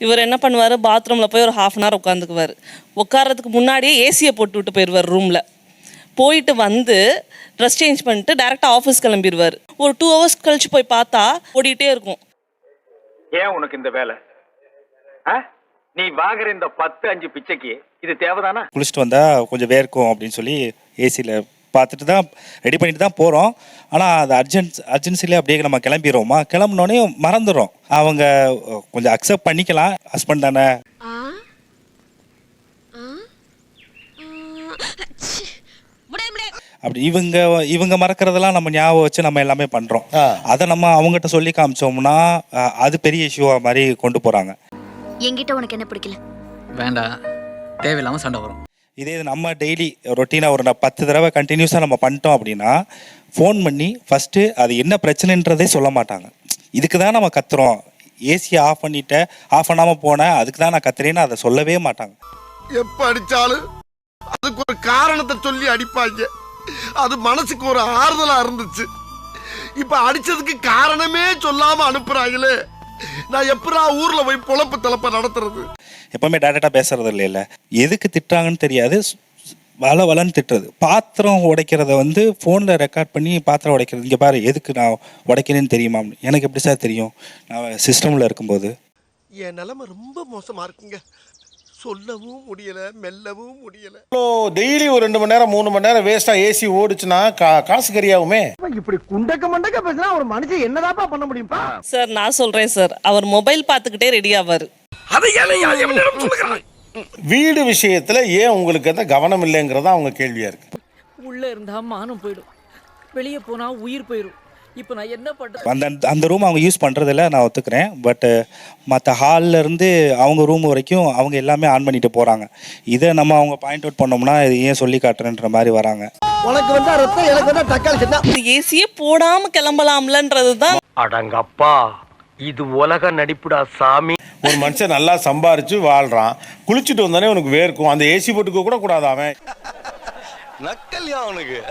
இவர் என்ன பண்ணுவார்? பாத்ரூமில் போய் ஒரு ஹாஃப் அன் ஹவர் உட்காந்துக்குவார் உட்கார்றதுக்கு முன்னாடியே ஏசியை போட்டு விட்டு போயிடுவார் ரூமில் போயிட்டு வந்து ட்ரெஸ் சேஞ்ச் பண்ணிட்டு டேரெக்டாக ஆஃபீஸ் கிளம்பிடுவார் ஒரு டூ ஹவர்ஸ் கழிச்சு போய் பார்த்தா ஓடிட்டே இருக்கும். ஏன் உனக்கு இந்த வேலை? ஆ? நீ வாங்குற இந்த பத்து அஞ்சு பிச்சைக்கு இது தேவைதானா? குளிச்சுட்டு வந்தால் கொஞ்சம் வேர்க்கும் அப்படின்னு சொல்லி ஏசியில் பார்த்துட்டு தான் ரெடி பண்ணிட்டு தான் போகிறோம் ஆனால் அது அர்ஜென்ட் அர்ஜென்சிலே அப்படியே நம்ம கிளம்பிடுவோமா கிளம்புனோடனே மறந்துடும் அவங்க கொஞ்சம் அக்செப்ட் பண்ணிக்கலாம். ஹஸ்பண்ட் தானே? அப்படி இவங்க இவங்க மறக்கிறதெல்லாம் நம்ம ஞாபகம் வச்சு நம்ம எல்லாமே பண்ணுறோம். அதை நம்ம அவங்ககிட்ட சொல்லி காமிச்சோம்னா அது பெரிய இஷ்யூவாக மாதிரி கொண்டு போகிறாங்க என்கிட்ட உனக்கு என்ன பிடிக்கல? வேண்டாம். தேவையில்லாமல் சண்டை வரும். இதே இது நம்ம டெய்லி ரொட்டீனாக ஒரு பத்து தடவை கண்டினியூஸாக நம்ம பண்ணிட்டோம் அப்படின்னா ஃபோன் பண்ணி ஃபஸ்ட்டு அது என்ன பிரச்சனைன்றதே சொல்ல மாட்டாங்க. இதுக்கு தான் நம்ம கத்துறோம். ஏசியை ஆஃப் பண்ணிட்டேன் ஆஃப் பண்ணாமல் போனேன் அதுக்கு தான் நான் கத்துறேன்னு அதை சொல்லவே மாட்டாங்க. எப்போ அடித்தாலும் அதுக்கு ஒரு காரணத்தை சொல்லி அடிப்பாங்க. அது மனசுக்கு ஒரு ஆறுதலாக இருந்துச்சு. இப்போ அடித்ததுக்கு காரணமே சொல்லாமல் அனுப்புகிறாங்களே நான் எப்படா ஊரில் போய் பொழப்பு தலைப்பை நடத்துறது? எப்பவுமே டேரெக்டாக பேசுறது இல்லைல்ல எதுக்கு திட்டுறாங்கன்னு தெரியாது. ஸ்- ஸ்- வள வளன்னு திட்டுறது. பாத்திரம் உடைக்கிறத வந்து ஃபோனில் ரெக்கார்ட் பண்ணி பாத்திரம் உடைக்கிறது. இங்கே பாரு எதுக்கு நான் உடைக்கிறேன்னு தெரியுமா? எனக்கு எப்படி சார் தெரியும்? நான் சிஸ்டமில் இருக்கும்போது. என் நிலைமை ரொம்ப மோசமா இருக்குங்க. சொல்லவும் முடியல மெல்லவும் முடியல. டெய்லி ஒரு ரெண்டு மணி நேரம் மூணு மணி நேரம் வேஸ்டா ஏசி ஓடுச்சுன்னா கா- காசு கரியாகுமே? இப்படி குண்டக்க மண்டக்க பேசினா ஒரு மனுஷன் என்னதாப்பா பண்ண முடியும்ப்பா சார் நான் சொல்கிறேன் சார் அவர் மொபைல் பார்த்துக்கிட்டே ரெடி ஆவார். வீடு விஷயத்துல ஏன் உங்களுக்கு அந்த கவனம் இல்லைங்கிறதா அவங்க கேள்வியா இருக்கு. உள்ள இருந்தா மானம் போயிடும். வெளியே போனா உயிர் போயிடும் இப்போ நான் என்ன பண்றது? அந்த அந்த ரூம் அவங்க யூஸ் பண்ணுறதில்ல நான் ஒத்துக்கிறேன். பட்டு மற்ற ஹாலில் இருந்து அவங்க ரூம் வரைக்கும் அவங்க எல்லாமே ஆன் பண்ணிட்டு போகிறாங்க இதை நம்ம அவங்க பாயிண்ட் அவுட் பண்ணோம்னா இது ஏன் சொல்லி காட்டுறேன்ற மாதிரி வராங்க. உனக்கு வந்தா ரத்தம் எனக்கு வந்தா தக்காளி சட்னா ஏசியே போடாமல் கிளம்பலாம்லன்றது தான் அடங்கப்பா இது உலக நடிப்புடா சாமி. ஒரு மனுஷன் நல்லா சம்பாரிச்சு வாழ்றான். குளிச்சுட்டு வந்தானே உனக்கு வேர்க்கும். அந்த ஏசி போட்டுக்க கூட கூடாது அவன். நக்கல்யா அவனுக்கு.